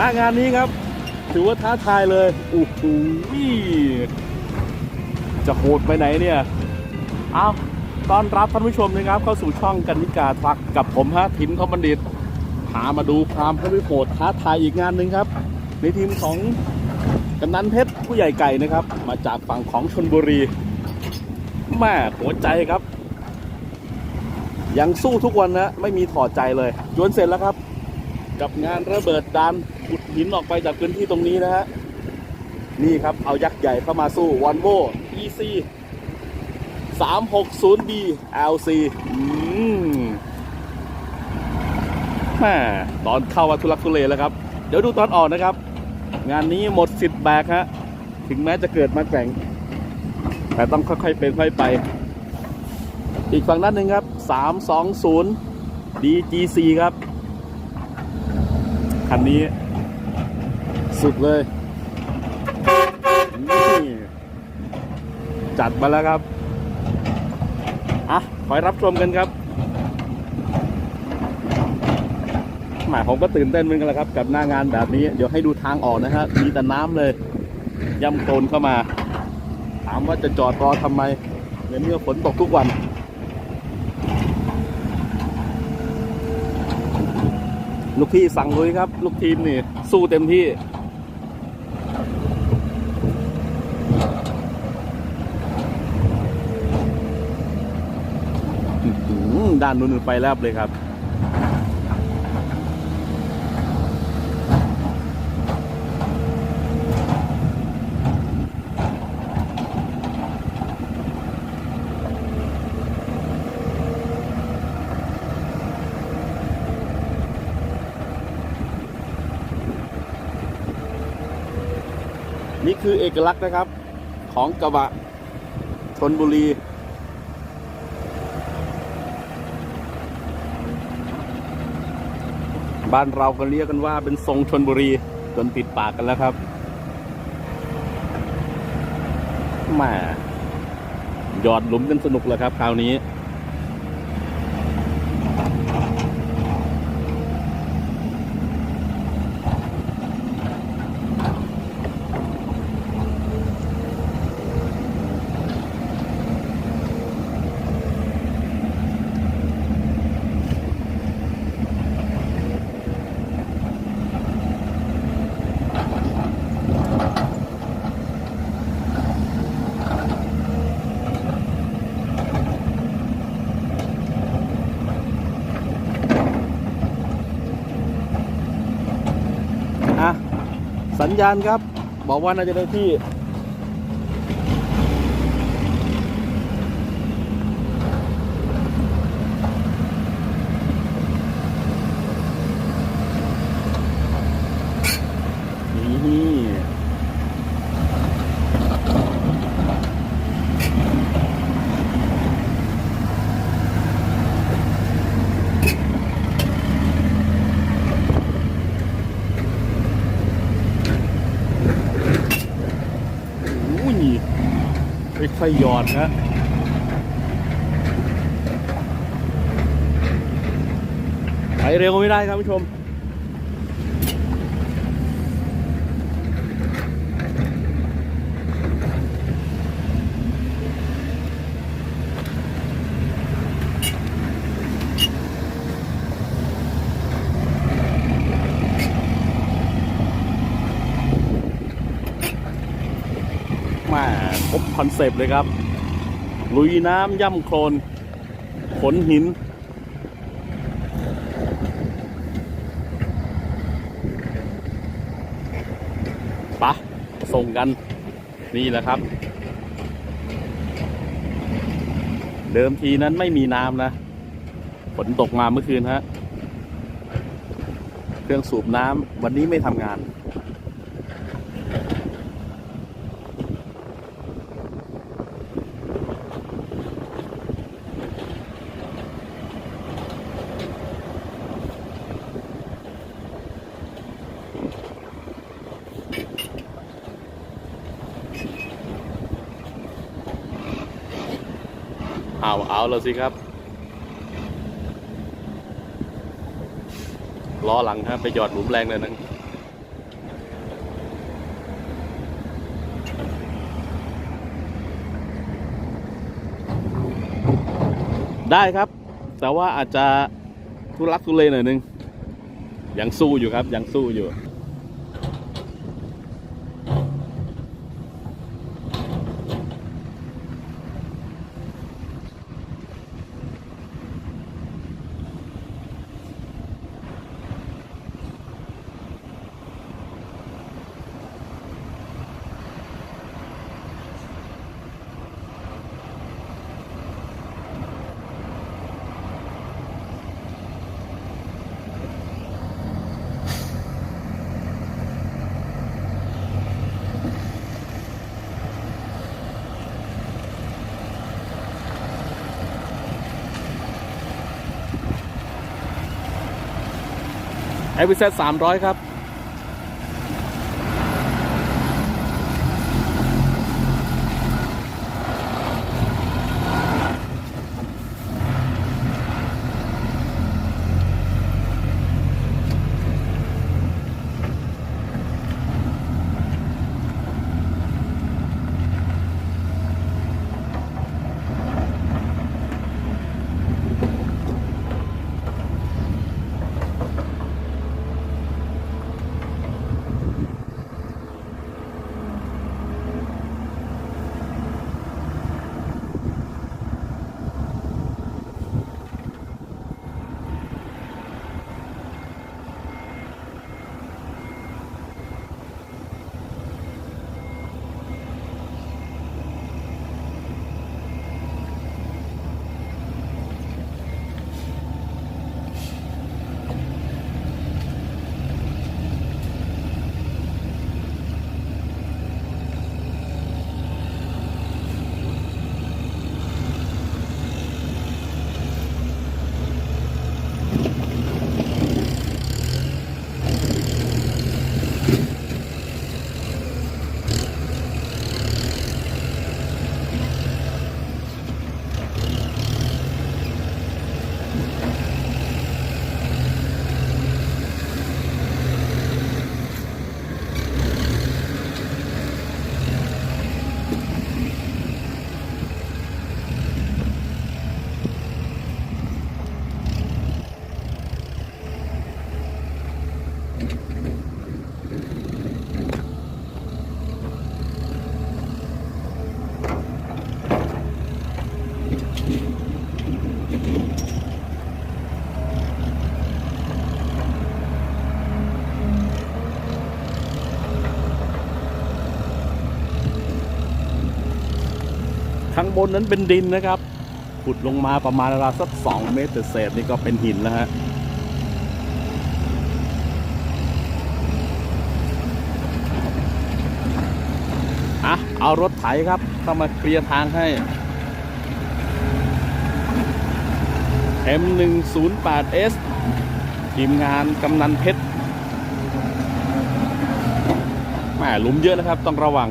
หน้างานนี้ครับ ถือว่าท้าทายเลยโอ้โหจะโหดไปไหนเนี่ยเอาตอนรับท่านผู้ชมนะครับ เข้าสู่ช่องกันนิกาทักกับผมฮะทิมเขาบัณฑิตพามาดูความพลิโหดท้าทายอีกงานหนึ่งครับ ในทีมของกำนันเพชรผู้ใหญ่ไก่นะครับ มาจากฝั่งของชนบุรีแม่หัวใจครับ ยังสู้ทุกวันนะ ไม่มีถอดใจเลยจวนเสร็จแล้วครับ กับงานระเบิดดานขุดหินออกไปจากพื้นที่ตรงนี้นะฮะนี่ครับเอายักษ์ใหญ่เข้ามาสู้วันโว EC 360B LC อืมแม่ตอนเข้าวัทุลักทุเลแล้วครับ เดี๋ยวดูตอนออกนะครับ งานนี้หมดสิทธิ์แบกฮะ ถึงแม้จะเกิดมาแกร่ง แต่ต้องค่อยๆเป็นค่อยไป อีกฝั่งด้านหนึ่งครับ 320 DGC ครับ คันนี้ สุดเลย นี่ จัดมาแล้วครับ อะคอยรับชมกันครับหมายผมก็ตื่นเต้นเหมือนกันแหละครับ กับหน้างานแบบนี้ เดี๋ยวให้ดูทางออกนะฮะ มีแต่น้ำเลย ย่ำโคลนเข้ามา ถามว่าจะจอดรอทำไมในเมื่อฝนตกทุกวัน ลูกพี่สั่งลุยครับ ลูกทีมนี่ สู้เต็มที่ ด้านนู้นไปแลบเลยครับ คือเอกลักษณ์นะครับ ของกระบะชนบุรี บ้านเราก็เรียกกันว่าเป็นทรงชนบุรีจนติดปากกันแล้วครับมาหยอดหลุมกันสนุกเลยครับคราวนี้ สัญญาณครับ บอกว่าน่าจะได้ที่ นี่ อุ้ย ค่อยหยอดนะไปเร็วไม่ได้ครับผู้ชม มา คอนเซปต์เลยครับ ลุยน้ำย่ำโคลน ขนหิน ปะ ส่งกัน นี่แหละครับ เดิมทีนั้นไม่มีน้ำนะ ฝนตกมาเมื่อคืนฮะ เครื่องสูบน้ำวันนี้ไม่ทำงาน เอาแล้วสิครับล้อหลังฮะไปหยอดหลุมแรงเลยนะได้ครับ แต่ว่าอาจจะทุลักทุเลหน่อยนึงยังสู้อยู่ครับ ยังสู้อยู่ ไอวิเซตสามร้อยครับ ข้างบนนั้นเป็นดินนะครับ ขุดลงมาประมาณราวสักสองเมตรเศษนี่ก็เป็นหินแล้วฮะอะเอารถไถครับเข้ามาเคลียร์ทางให้ M108S ทีมงานกำนันเพชรแหมหลุมเยอะนะครับ ต้องระวัง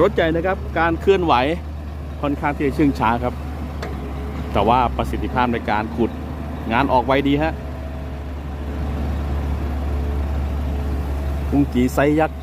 รถใหญ่นะครับการเคลื่อนไหวค่อนข้างที่จะเชื่องช้าครับ แต่ว่าประสิทธิภาพในการขุดงานออกไวดีฮะกุ้งจีไซยักษ์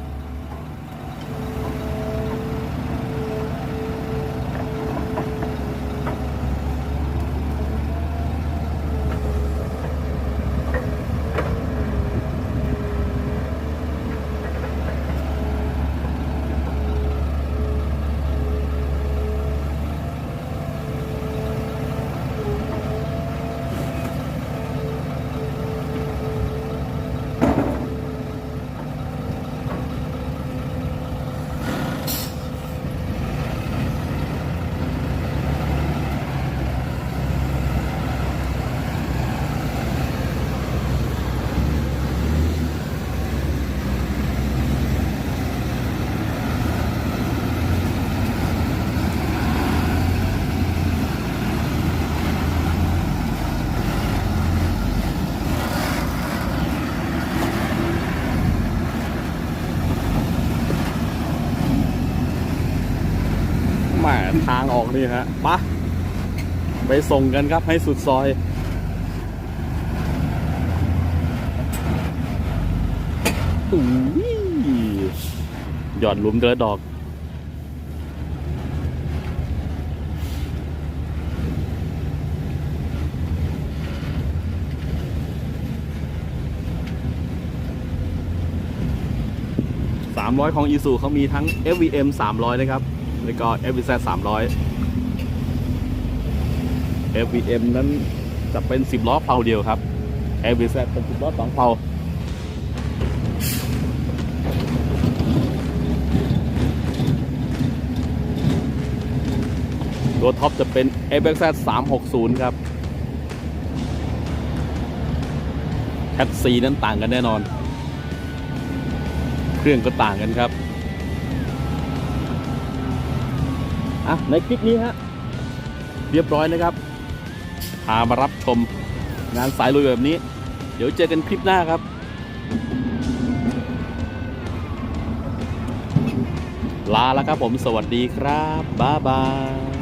ทางออกนี่ฮะปะไปส่งกันครับให้สุดซอยอุ้ยหยอดหลุมเดินดอก300 ของอีซูเขามีทั้ง FVM 300 นะครับ แล้วก็ FVZ 300 FVM นั้นจะเป็น 10 ล้อเพลาเดียวครับ FVZ เป็น 10 ล้อ2เพลาตัวท็อปจะเป็น FXZ 360 ครับแคทซีนั้นต่างกันแน่นอน เครื่องก็ต่างกันครับ อะในคลิปนี้ฮะเรียบร้อยนะครับพามารับชมงานสายลุยแบบนี้ เดี๋ยวเจอกันคลิปหน้าครับลาแล้วครับผมสวัสดีครับ บ๊ายบาย